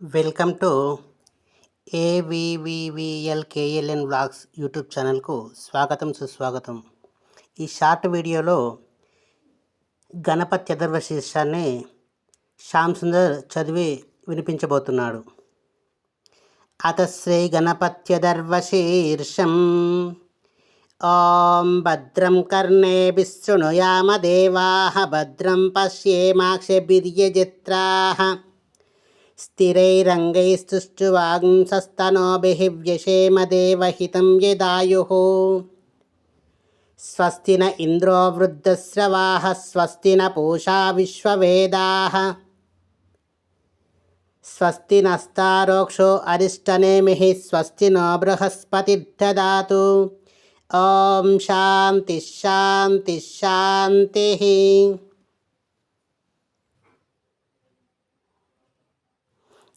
Welcome to AVVVL blogs vlogs YouTube ఛానల్కు స్వాగతం సుస్వాగతం. ఈ షార్ట్ వీడియోలో గణపతి అథర్వ శీర్షాన్ని శ్యామ్ సుందర్ చదివి వినిపించబోతున్నాడు. అత శ్రీ గణపత్యదర్వ శీర్షం. ఓం భద్రం కర్ణే విశృణుయామ దేవా భద్రం పశ్యేమాక్షభిర్యజత్రాः स्थिरैरङ्गैस्तुष्टुवांसस्तनोभिः व्यशेम देवहितं यदायुः स्वस्ति न इन्द्रो वृद्धस्रवाः स्वस्ति न पूषा विश्ववेदाः स्वस्ति नस्तारोक्षो अरिष्टनेमिः स्वस्ति नो बृहस्पतिर्ददातु ॐ शान्तिः शान्तिः शान्तिः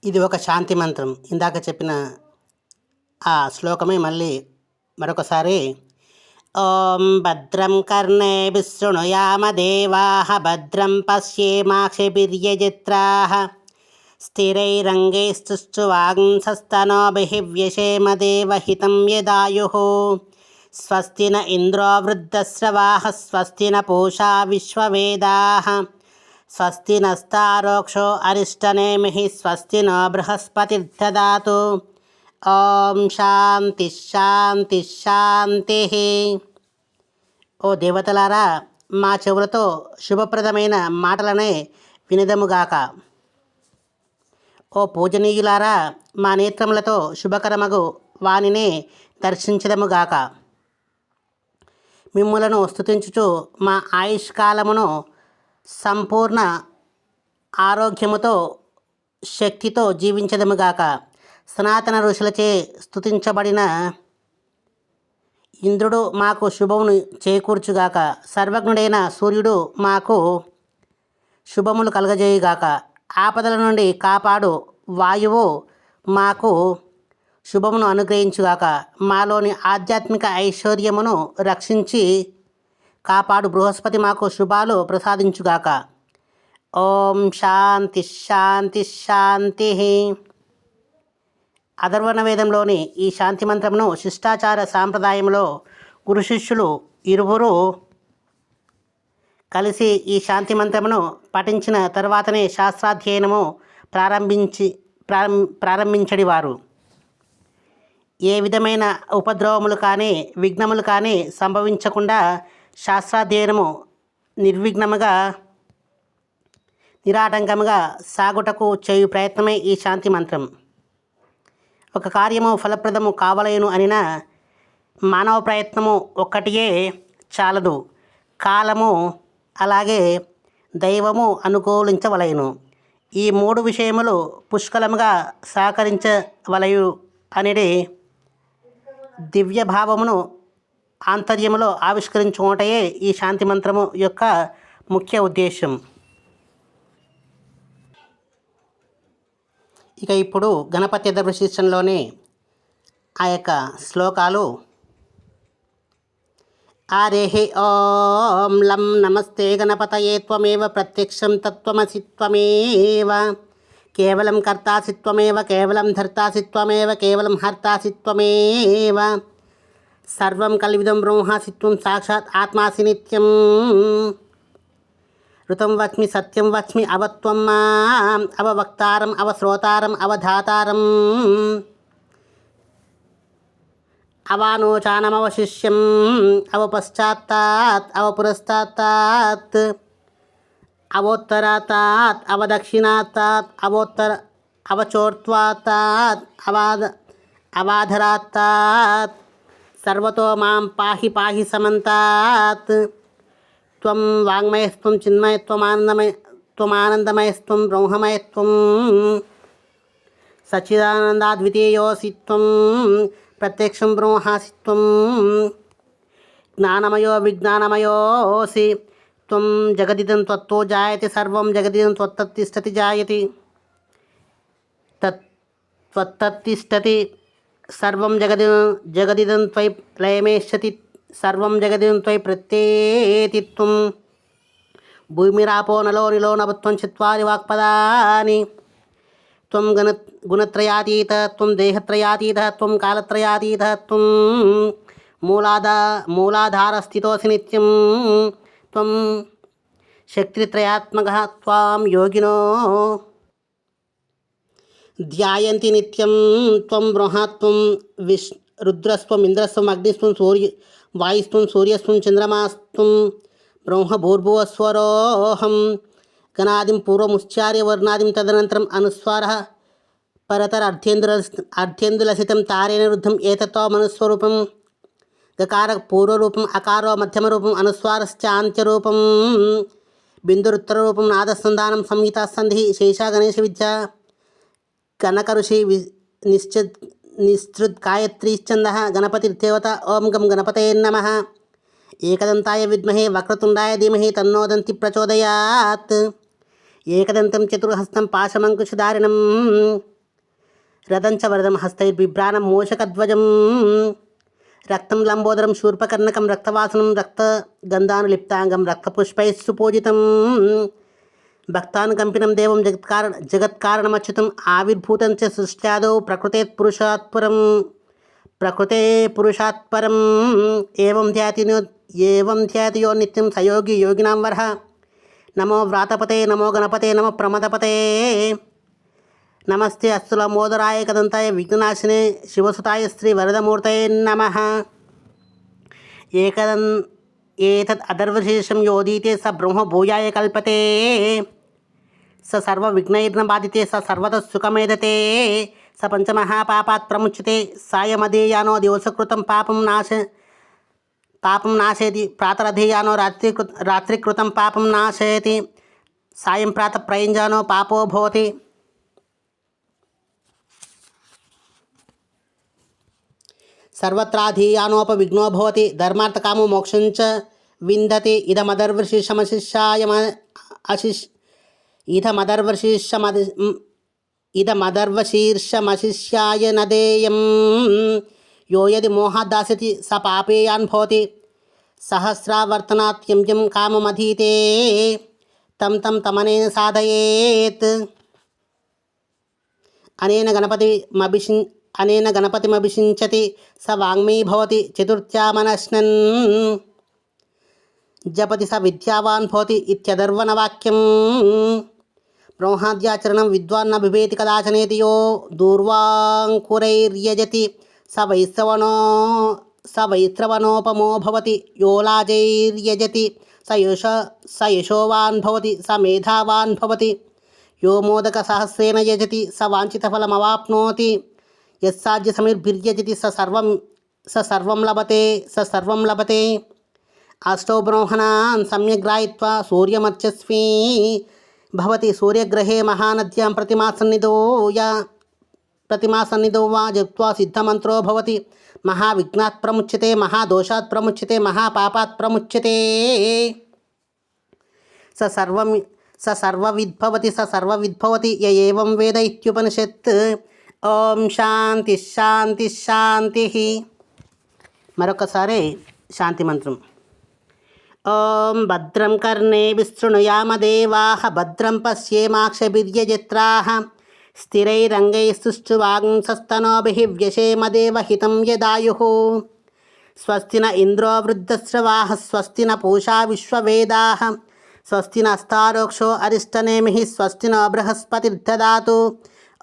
ఇది ఒక శాంతి మంత్రం. ఇందాక చెప్పిన ఆ శ్లోకమే మళ్ళీ మరొకసారి ఓం భద్రం కర్ణే విశృణుయామదేవాः భద్రం పశ్యేమాక్షిభిర్యజిత్రాः స్థిరైరంగైస్తుష్టువాంసస్తనోభిः వ్యశేమ దేవహితం యదాయుः స్వస్తి న ఇంద్రో వృద్ధస్రవాः స్వస్తిన న పూషా విశ్వవేదాः స్వస్తి నస్తారోక్షో అరిష్టనేమి స్వస్తి నో బృహస్పతిర్దదాతు. ఓం శాంతి శాంతి శాంతి. ఓ దేవతలారా మా చెవులతో శుభప్రదమైన మాటలనే వినదముగాక. ఓ పూజనీయులారా మా నేత్రములతో శుభకరమగు వానినే దర్శించదముగాక. మిమ్ములను స్థుతించుచు మా ఆయుష్కాలమును సంపూర్ణ ఆరోగ్యముతో శక్తితో జీవించదముగాక సనాతన ఋషులచే స్తుతించబడిన ఇంద్రుడు మాకు శుభమును చేకూర్చుగాక సర్వజ్ఞుడైన సూర్యుడు మాకు శుభములు కలగజేయుగాక ఆపదల నుండి కాపాడు వాయువు మాకు శుభమును అనుగ్రహించుగాక మాలోని ఆధ్యాత్మిక ఐశ్వర్యమును రక్షించి కాపాడు బృహస్పతి మాకు శుభాలు ప్రసాదించుగాక. ఓం శాంతి శాంతి శాంతి. అధర్వణ వేదంలోని ఈ శాంతి మంత్రమును శిష్టాచార సాంప్రదాయంలో గురు శిష్యులు ఇరువురు కలిసి ఈ శాంతి మంత్రమును పఠించిన తర్వాతనే శాస్త్రాధ్యయనము ప్రారంభించి ప్రారం ప్రారంభించడివారు. ఏ విధమైన ఉపద్రవములు కానీ విఘ్నములు కానీ సంభవించకుండా శాస్త్రాధ్యయనము నిర్విఘ్నముగా నిరాటంకముగా సాగుటకు చేయు ప్రయత్నమే ఈ శాంతి మంత్రం. ఒక కార్యము ఫలప్రదము కావలేను అనిన మానవ ప్రయత్నము ఒక్కటియే చాలదు. కాలము అలాగే దైవము అనుకూలించవలయను ఈ మూడు విషయములు పుష్కలముగా సహకరించవలయు అనేది దివ్య ఆంతర్యంలో ఆంతర్యములో ఆవిష్కరించుకోవటయే ఈ శాంతి మంత్రము యొక్క ముఖ్య ఉద్దేశం ఇక ఇప్పుడు గణపతి దర్శించంలోనే ఆ యొక్క శ్లోకాలు. ఆరేహి ఓం లం నమస్తే గణపతయే త్వమేవ ప్రత్యక్షం తత్వమసి త్వమేవ. కేవలం కర్తాసి త్వమేవ కేవలం ధర్తాసి త్వమేవ కేవలం హర్తాసి త్వమేవ. सर्व कल्विदं ब्रह्मासित्वं साक्षात् आत्मासि नित्यम् वच् वच्मि सत्यं वच्मि अवत्वं माम्, अववक्तारम् अवश्रोतारम् अवधातारम्। अवानोचानमवशिष्यम् अवोत्तरातात् अवोत्तर अवचोर्त्वात्तात्, अवाद अवाधरात्तात्। సర్వతో మాం పాహి పాహి సమంతాత్. త్వం వాङ्మయస్త్వం చిన్మయత్వమానందమయ త్వమానందమయస్త్వం బ్రహ్మమయత్వం. సచ్చిదానందాద్వితీయోసి త్వం ప్రత్యక్షం బ్రహ్మాసి త్వం జ్ఞానమయో విజ్ఞానమయోసి. త్వం జగదిదం త్వత్తో జాయతి సర్వం జగదిదం త్వత్తతిష్టతి జాయతి. తత్ త్వత్తతిష్టతి సర్వం జగది జగదిదం త్వై లయమేషతి సర్వం జగదిదం త్వై ప్రత్యేతిత్వం. భూమిరాపో నలో నిలో నిలోనవత్వం చత్వారి వాక్పదాని. త్వం గుణ గుణత్రయాతీత త్వం దేహత్రయాతీత త్వం కాలత్రయాతీత త్వం మూలాధా మూలాధారస్థితోసి నిత్యం. త్వం శక్తిత్రయాత్మక త్వాం యోగినో. ధ్యాయంతి నిత్యం త్వం బృహాత్వం విష్ రుద్రస్వం ఇంద్రస్వం అగ్నిస్వం సూర్య వాయుస్వం సూర్యస్వం చంద్రమాస్వం బ్రహ్మభూర్భువస్వరోహం గణాదిం పూర్వముచ్చార్య వర్ణాదిం తదనంతరం అనుస్వార పరతర అర్థ్యంధుల అర్థ్యంధులసితం తారేణ వృద్ధం ఏతత్వ మనుస్వరూపం గకార పూర్వరూపం అకారో మధ్యమరూపం అనుస్వారశ్చాంత్యరూపం బిందురుత్తరూపం నాదసంధానం సంహితాసంధి శేషా గణేష విద్య కనక ఋషి వి నిశ్చ నిస్తృత్ గాయత్రీశ్చంద గణపతిర్దేవత ఓం గం గణపతే నమ ఏకదంతాయ విద్మహే వక్రతుండాయ ధీమహి తన్నోదంతి ప్రచోదయాత్ ఏకదంతం చతుర్హస్తం పాశమంకుశధారిణం రథంచ వరదం హస్తైర్బిభ్రాణం మూషకధ్వజం రక్తం లంబోదరం శూర్పకర్ణకం రక్తవాసనం రక్తగంధానులిప్తాంగం రక్తపుష్పైः సుపూజితం భక్తానుకంపినం దేవం జగత్కారణ జగత్కారణమచ్యుతం ఆవిర్భూతం చ సృష్ట్యాదో ప్రకృతే పురుషాత్పురం. ప్రకృతే పురుషాత్పరం. ఏవం ధ్యాతి ఏవం ధ్యాతియో నిత్యం సయోగి యోగినాం వరః. నమో వ్రాతపతే నమో గణపతే నమ ప్రమదపతే. నమస్తే అస్తుల మోదరాయ కదంతాయ విఘ్ననాశినే శివసుతాయ శ్రీ వరదమూర్తయే నమ. ఏకదన్ ఏతద్ అధర్వశేషం యోధీతే స బ్రహ్మ భూయాయ కల్పతే. స సర్వ విఘ్నైర్న బాధితే స సర్వత సుఖమేదతే స పంచమహాపాపాత్ ప్రముచ్యతే సాయమధేయానో దివసకృతం పాపం నాశ పాపం నాశయతి ప్రాతరధేయానో రాత్రికృ రాత్రికృతం పాపం నాశయతి సాయం ప్రాత ప్రయంజానో పాపో భవతి. సర్వత్రాధీయానోపవిఘ్నో భవతి ధర్మార్థకామో మోక్షం చ విందతి ఇదమదర్వశిషమశిష్యాయ అశిష్ ఇదమదర్వశీర్షమది ఇదమదర్వశీర్షమశిష్యాయ నదేయం యోయది యది స పాపేయాన్ భవతి సహస్రావర్తనాత్యంజం కామమధీతే తం తం తమనేన సాధయేత్ అనేన గణపతిమభిషి అనేన గణపతిమభిషించతి స వాంగ్మీ భవతి చతుర్థ్యామనశ్నన్ జపతి స విద్యావాన్ భవతి ఇత్యదర్వనవాక్యం బ్రహ్మాద్యాచరణం విద్వాన్న బిభేతి కదాచనేతి యో దూర్వాంకురైర్యజతి స వైశ్రవణో స వైశ్రవణోపమో భవతి యోలాజైర్యజతి స యశ స యశోవాన్ భవతి స మేధావాన్ భవతి యో మోదక సహస్రేణ యజతి స వాంఛితఫలమవాప్నోతి యస్సాధ్య యస్సాధ్యసమిర్భిర్యజతి స సర్వం స సర్వం లభతే స సర్వం లభతే అష్టౌ బ్రహ్మణాన్ సమ్యగ్రాయిత్వా సూర్యమర్చస్వీ భవతి సూర్యగ్రహే మహానద్యాం ప్రతిమాసన్నిధో యా ప్రతిమాసన్నిధో వా జప్త్వా సిద్ధమంత్రో భవతి మహావిఘ్నాత్ ప్రముచ్యతే మహాదోషాత్ ప్రముచ్యతే మహాపాపాత్ ప్రముచ్యతే స సర్వం స సర్వవిద్భవతి స సర్వవిద్భవతి య ఏవం వేద ఇత్యుపనిషత్ ఓం శాంతి శాంతి శాంతి మరొకసారి శాంతి మంత్రం ఓం భద్రం కర్ణే విశృణుయామదేవాः భద్రం పశ్యేమాక్షభిర్యజత్రాः స్థిరైరంగైస్తుష్టువాంసస్తనోభిः వ్యశేమదేవహితం యదాయుः. స్వస్తి న ఇంద్రో వృద్ధశ్రవాः స్వస్తి న పూషా విశ్వవేదాः. స్వస్తి నస్తారోక్షో అరిష్టనేమిः. స్వస్తి నో బృహస్పతిర్దదాతు.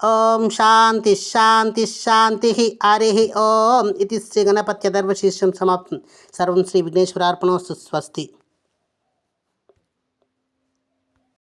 ఓం శాంతి శాంతి శాంతి హరి ఓం. ఇది శ్రీ గణపత్యదర్వశీర్షం సమాప్తం. సర్వం శ్రీ విఘ్నేశ్వరార్పణోస్తు స్వస్తి.